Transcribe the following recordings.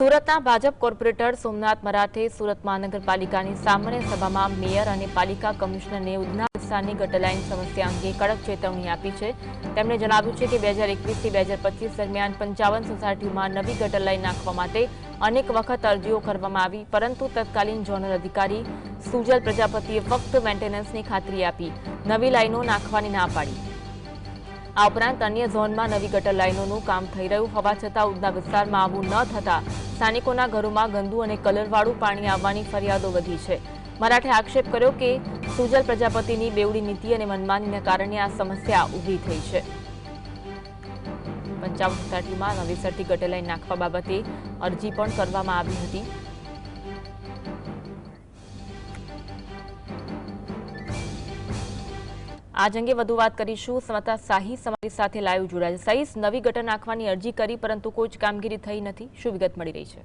સુરતના ભાજપ કોર્પોરેટર સોમનાથ મરાઠે સુરત મહાનગરપાલિકાની સામાન્ય સભામાં મેયર અને પાલિકા કમિશનરને ઉધના વિસ્તારની ગટરલાઇન સમસ્યા અંગે કડક ચેતવણી આપી છે. તેમણે જણાવ્યું છે કે બે હજાર એકવીસથી બે હજાર પચીસ દરમિયાન પંચાવન સોસાયટીમાં નવી ગટરલાઇન નાખવા માટે અનેક વખત અરજીઓ કરવામાં આવી, પરંતુ તત્કાલીન ઝોનલ અધિકારી સુજલ પ્રજાપતિએ ફક્ત મેન્ટેનન્સની ખાતરી આપી, નવી લાઇનો નાખવાની ના પાડી. આ ઉપરાંત અન્ય ઝોનમાં નવી ગટર લાઇનોનું કામ થઈ રહ્યું હોવા છતાં ઉધના વિસ્તારમાં આવું ન થતાં સ્થાનિકોના ઘરોમાં ગંદુ અને કલરવાળું પાણી આવવાની ફરિયાદો વધી છે. મરાઠે આક્ષેપ કર્યો કે સુજલ પ્રજાપતિની બેવડી નીતિ અને મનમાનીના કારણે આ સમસ્યા ઊભી થઈ છે. પંચાવન સોસાયટીમાં નવેસરથી ગટર લાઇન નાખવા બાબતે અરજી પણ કરવામાં આવી હતી. આજ અંગે વધુ વાત કરીશું. સમતા સાહી અમારી સાથે લાઈવ જોડાય છે. સહીસ નવી ગટર નાખવાની અરજી કરી, પરંતુ કોઈ જ કામગીરી થઈ નથી. શું વિગત મળી રહી છે?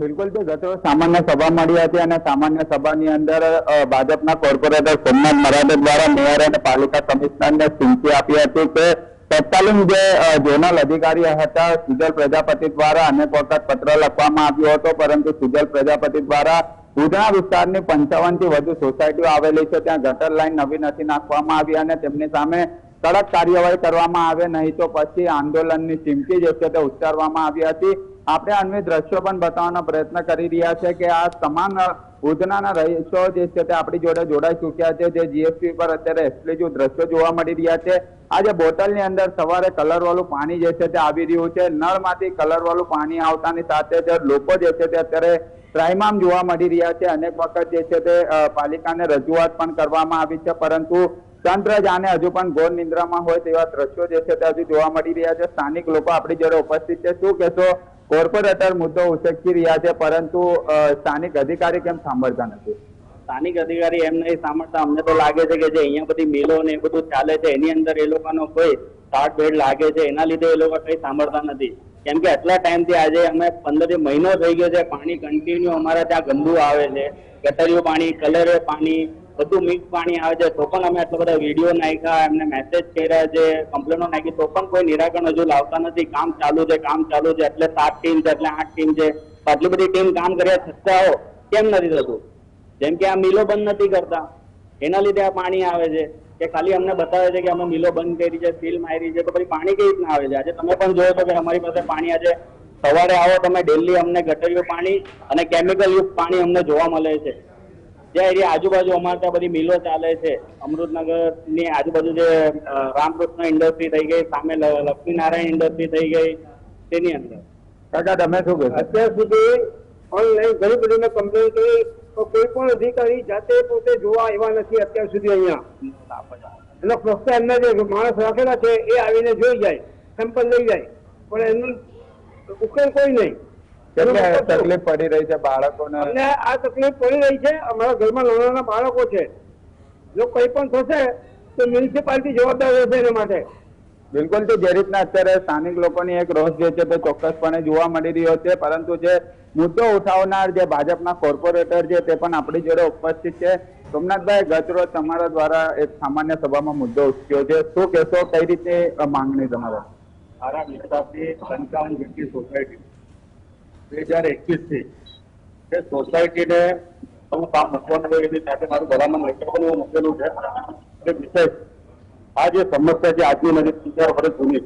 બિલકુલ તો ગત સામાન્ય સભા મળી હતી અને સામાન્ય સભાની અંદર ભાજપના કોર્પોરેટર સોમનાથ મરાડે દ્વારા મેયર અને પાલિકા કમિશનરને ચીમકી આપી હતી કે તત્કાલીન જે ઝોનલ અધિકારી હતા સુજલ પ્રજાપતિ દ્વારા અનેક વખત પત્ર લખવામાં આવ્યો હતો, પરંતુ સુજલ પ્રજાપતિ દ્વારા ઉધના વિસ્તારની પંચાવનથી વધુ સોસાયટીઓ આવેલી છે. ત્યાં ગટર લાઈન નવી નથી નાખવામાં આવી અને તેમની સામે કડક કાર્યવાહી કરવામાં આવે, નહીં તો પછી આંદોલનની ચીમકી જે છે તે ઉચ્ચારવામાં આવી હતી. આપણે અન્ય દ્રશ્યો પણ બતાવવાનો પ્રયત્ન કરી રહ્યા છે કે આ તમામ ઉધનાના રહીશો જે છે તે આપણી જોડે જોડાઈ ચૂક્યા છે. જે જીએસટી પર અત્યારે એક્સક્લુઝિવ દ્રશ્યો જોવા મળી રહ્યા છે. આજે બોટલની અંદર સવારે કલર વાળું પાણી જે છે તે આવી રહ્યું છે. નળમાંથી કલર વાળું પાણી આવતાની સાથે જ લોકો જે છે તે અત્યારે ત્રાહિમામ જોવા મળી રહ્યા છે. અનેક વખત જે છે તે પાલિકાને રજૂઆત પણ કરવામાં આવી છે. પરંતુ તંત્ર જાણે હજુ પણ ઘોર નિંદ્રામાં હોય તેવા દ્રશ્યો જે છે તે હજુ જોવા મળી રહ્યા છે. સ્થાનિક લોકો આપણી જોડે ઉપસ્થિત છે. શું કહેશો? કોર્પોરેટર મુદ્દો ઉચકી રહ્યા છે, પરંતુ સ્થાનિક અધિકારી કેમ સાંભળતા નથી? સ્થાનિક અધિકારી એમ નહીં સાંભળતા. અમને તો લાગે છે કે જે અહીંયા બધી મિલો ને એ બધું ચાલે છે, એની અંદર એ લોકોનો કોઈ તાટ ભેડ લાગે છે, એના લીધે એ લોકો કઈ સાંભળતા નથી. કેમ કે આટલા ટાઈમથી આજે અમે પંદર મહિનો થઈ ગયો છે, પાણી કન્ટિન્યુ અમારા ત્યાં ગંદુ આવે છે. ગટરિયું પાણી, કલર પાણી બધું મિક્સ પાણી આવે છે, તો પણ અમે આટલા બધા વીડિયો નાખ્યા, એમને મેસેજ કર્યા છે કમ્પ્લેનો નાખી, તો પણ કોઈ નિરાકરણ હજુ લાવતા નથી. કામ ચાલુ છે, કામ ચાલુ છે, એટલે સાત ટીમ છે, એટલે આઠ ટીમ છે. આટલી બધી ટીમ કામ કર્યા છતાં કેમ નથી થતું? જેમ કે આ મિલો બંધ નથી કરતા. એના લીધે આ પાણી આવે છે. કે ખાલી અમને બતાવે છે કે અમે મિલો બંધ કરી છે સીલ મારી છે, તો પછી પાણી કેવી રીતના આવે છે? આજે તમે પણ જોયો તો કે અમારી પાસે પાણી આજે સવારે આવો, તમે ડેલી અમને ગટરિયું પાણી અને કેમિકલ યુક્ત પાણી અમને જોવા મળે છે. જે એરિયા આજુબાજુ અમારે ત્યાં બધી મિલો ચાલે છે. અમૃતનગરની આજુબાજુ જે રામકૃષ્ણ ઇન્ડસ્ટ્રી થઈ ગઈ સામે લક્ષ્મીનારાયણ ઇન્ડસ્ટ્રી થઈ ગઈ તેની અંદર. કાકા તમે શું કહો અત્યાર સુધી ઓનલાઈન ઘણી બધી મેં કમ્પ્લેન કરી તો કોઈ પણ અધિકારી જાતે પોતે જોવા એવા નથી અત્યાર સુધી અહીંયા. એનો ફક્ત એમના જે માણસ રાખેલા છે એ આવીને જોઈ જાય સેમ્પલ લઈ જાય. પણ એનું ઉકેલ કોઈ નહીં. કેટલી તકલીફ પડી રહી છે બાળકોને. આ તકલીફ પડી રહી છે. અમારા ઘરમાં નાના બાળકો છે. જો કંઈ પણ થશે તો મ્યુનિસિપાલિટી જવાબદાર રહેશે એના માટે. બિલકુલ તો જે રીતના અત્યારે સ્થાનિક લોકોની એક રોષ જે છે તે ચોક્કસપણે જોવા મળી રહ્યો છે. પરંતુ જે મુદ્દો ઉઠાવનાર જે ભાજપના કોર્પોરેટર છે તે પણ આપણી જોડે ઉપસ્થિત છે. સોમનાથભાઈ ગતરોજ તમારા દ્વારા એક સામાન્ય સભામાં મુદ્દો ઉઠ્યો છે. શું કહેશો? કઈ રીતે માંગણી તમારા? મારા વિસ્તારની પંચાવન જેટલી સોસાયટી બે હજાર એકવીસથી એ સોસાયટીને હું કામ મૂકવાનું હોય એની સાથે મારું ભલામણ લેટર મૂકેલું છે. એ વિશેષ, આ જે સમસ્યા છે, આજની નજીક ચાર વર્ષ જૂની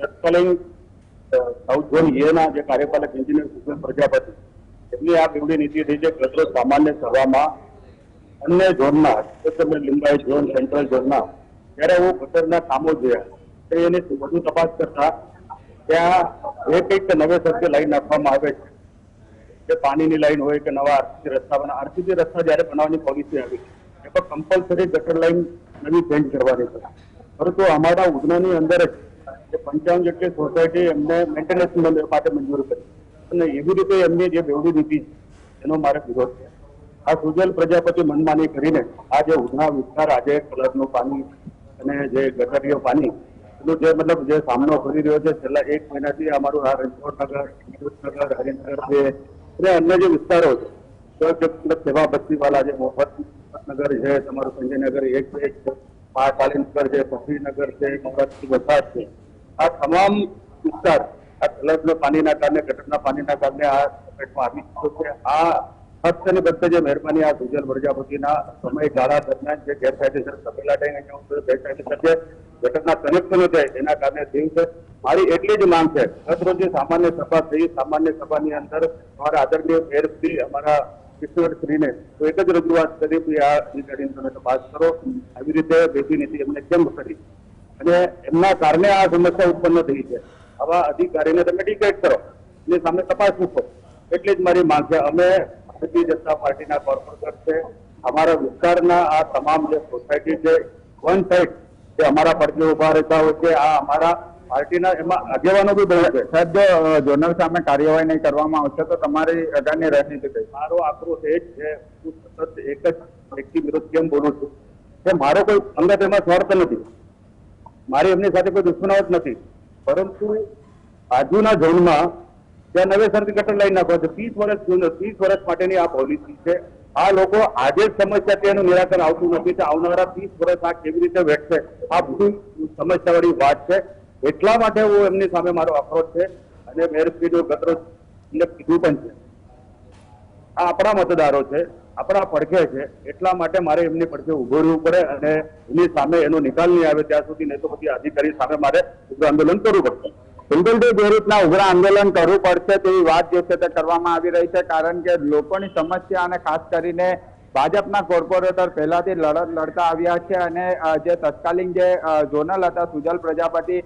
તત્કાલીન સાઉથ ઝોન એના જે કાર્યપાલક એન્જિનિયર સુશીલ પ્રજાપતિ, એમની આ બેવડી નીતિ થઈ છે કચરો સામાન્ય સભામાં અન્ય ઝોનના લિંબાઈ ઝોન સેન્ટ્રલ ઝોનના જ્યારે હું ગટરના કામો જોયા, તો એની વધુ તપાસ કરતા ત્યાં એક એક નવેસરથી લાઈન નાખવામાં આવે છે. કે પાણીની લાઈન હોય કે નવા આરસીસી રસ્તા બના આરસીસી રસ્તા જ્યારે બનાવવાની પોલિસી આવી એ પણ કમ્પલસરી ગટર લાઈન નવી ચેન્જ કરવાની છે. પરંતુ અમારા ઉધનાની અંદર જ પંચાવન જેટલી સોસાયટી એમને મેન્ટેનન્સ માટે મંજૂર કરી. અને એવી રીતે એમની જે બેવડી નીતિ એનો મારે વિરોધ છે. આ સુજલ પ્રજાપતિ મનમાની કરીને આ જે ઉધના વિસ્તાર આજે કલરનું પાણી અને જે ગટરીય પાણી એનો જે મતલબ જે સામનો કરી રહ્યો છે, છેલ્લા એક મહિનાથી અમારું આ રણછોડનગર નગર હરિનગર છે અને અન્ય જે વિસ્તારો છે સેવા બસ્તીવાલા જે મોહમ્મદ નગર છે, તમારું સંજયનગર એક છે મહાકાલીનગર છે પથરીનગર છે મોરારજી વસાદ છે. આ તમામ વિસ્તાર, આ તળાવના પાણીના કારણે, ગટરના પાણીના કારણે આ પેટમાં આવી ગયો છે. આ ફક્ત ને ફક્ત જે મહેરબાની આ સુજલ પ્રજાપતિના સમયગાળા દરમિયાન જે ગેરકાયદેસર તપેલા ટાઈમ ગેરકાયદેસર જે ગટરના કનેક્શનો થાય એના કારણે થયું છે. મારી એટલી જ માંગ છે ગત રોજે સામાન્ય સભા થઈ સામાન્ય સભાની અંદર અમારા આદરણીય મેયરશ્રી અમારા ઈશ્વરશ્રીને તો એક જ રજૂઆત કરી કે આ અધિકારીને તમે તપાસ કરો. આવી રીતે ભેગી નીતિ એમને કેમ કરી? અને એમના કારણે આ સમસ્યા ઉત્પન્ન થઈ છે. આવા અધિકારીને તમે ડિકેટ કરો. એની સામે તપાસ મૂકો. એટલી જ મારી માંગ છે. અમે ભારતીય જનતા પાર્ટીના કોર્પોરેટર છે. અમારા વિસ્તારના આ તમામ જે સોસાયટી છે, વન સાઈડ જે અમારા પડકે ઊભા રહેતા હોય છે આ અમારા પાર્ટીના એમાં આગેવાનો બી બહુ છે. સાહેબ જો જોનલ સામે કાર્યવાહી નહીં કરવામાં આવશે તો તમારી અગાની રણનીતિ કઈ? મારો આક્રોશ એ જ છે હું સતત એક જ વ્યક્તિ વિરુદ્ધ કેમ બોલું છું? કે મારો કોઈ અંગત એમાં સ્વાર્થ નથી. મારી એમની સાથે કોઈ દુશ્મનાવટ નથી. પરંતુ બાજુના ઝોનમાં ત્યાં નવેસરથી ગટર લાઈન નાખો છે. ત્રીસ વર્ષ ત્રીસ વર્ષ માટેની આ પોલિસી છે. આ લોકો આજે સમસ્યા છે એનું નિરાકરણ આવતું નથી તો આવનારા ત્રીસ વર્ષ આ કેવી રીતે વેઠશે? આ બધું સમસ્યાવાળી વાત છે. એટલા માટે હું એમની સામે મારો આક્રોશ છે અને મેયરશ્રીનું ગતરોજ એમને કીધું પણ છે. આ આપણા મતદારો છે, આપણા પડખે છે, એટલા માટે મારે એમની પડખે ઊભો રહેવું પડે અને એની સામે એનો નિકાલ નહીં આવે ત્યાં સુધી, નહીં તો પછી અધિકારી સામે મારે ઉગ્ર આંદોલન કરવું પડશે. બિલકુલથી જે રીતના ઉગ્ર આંદોલન કરવું પડશે તેવી વાત જે છે તે કરવામાં આવી રહી છે, કારણ કે લોકોની સમસ્યા અને ખાસ કરીને ભાજપના કોર્પોરેટર પહેલાથી લડત લડતા આવ્યા છે અને જે તત્કાલીન જે ઝોનલ હતા સુજલ પ્રજાપતિ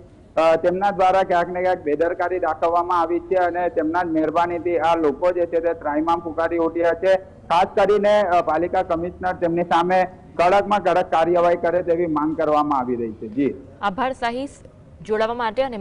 તેમના દ્વારા ક્યાંક ને ક્યાંક બેદરકારી દાખવવામાં આવી છે અને તેમના જ મહેરબાનીથી આ લોકો જે છે તે ત્રાહિમામ પુકારી ઉઠ્યા છે. ખાસ કરીને પાલિકા કમિશનર તેમની સામે કડકમાં કડક કાર્યવાહી કરે તેવી માંગ કરવામાં આવી રહી છે. જી. આભાર, સાહિસ. જોડાવા માટે અને